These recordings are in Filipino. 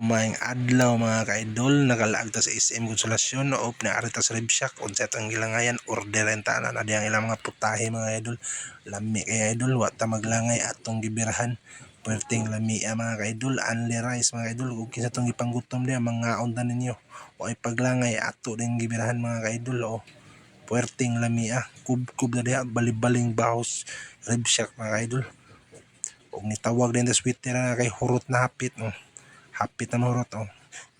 Maing adlaw mga ka-idol, nakalaag ta sa SM Konsolasyon, o na arita sa Ribshack, unsa itong gilangayan, order enta na na diyang ilang mga putahe mga idol. Lami kay idol, wa ta maglangay atong gibirahan. Perting lami ah, mga ka-idol, only rice mga idol, kung kinsa itong ipanggutom diya, mga unta ninyo. Ay paglangay, ato din gibirahan mga ka-idol, o puwerteng lami ah, kub-kub na diya, balibaling bahos, Ribshack mga ka-idol. Og nitawag din sa sweeter na kay hurot na hapit, no hapit na mahurot oh.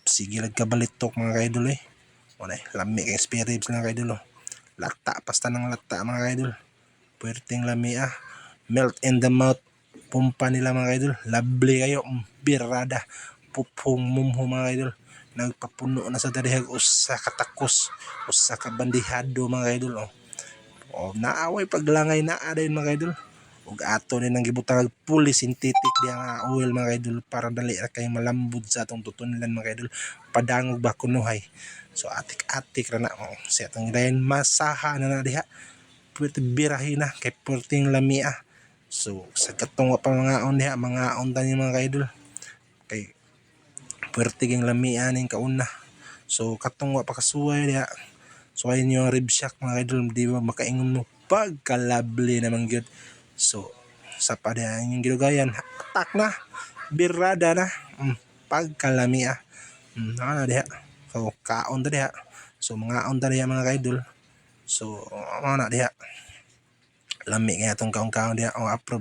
Sige lang kabalitok mga kaidol eh. Wala eh, lami kay spare ribs lang kaidol oh. Lata, pasta ng lata mga kaidol. Puwerteng lami ah. Melt in the mouth. Pumpa nila mga kaidol. Lovely kayo. Mm, Birada. Pupong mumho mga kaidol. Nagpapuno na sa darihag usa katakos. Usa ka bandihado mga kaidol oh. Oh, naaway paglangay na dayon mga kaidol ug ato din ang gibutang og fully synthetic diya nga oil mga kaidol para dali ra kay malambod sa atong tutunlan mga kaidol padangog ba kunuhay so atik-atik ra na oh. sa atong dayon masaha na na diha. Pwede birahin na kay perting lami ah so sa katong pa mga on diha mga on tani mga kaidol kay pwerte ging lami aning kauna. So katong wa pa kasuway diha. Suwayin nyo ang ribshack mga kaidol di ba makaingon mo pagka-lovely naman gyud So, sa pa diha yung gilugayan, atak na, birada na, pagkalami ah. Mm, ano diha. So, kaon diha. So, mga on diha mga kaidol. So, ano diha. Lami kaya itong kaon-kaon diha, o approve.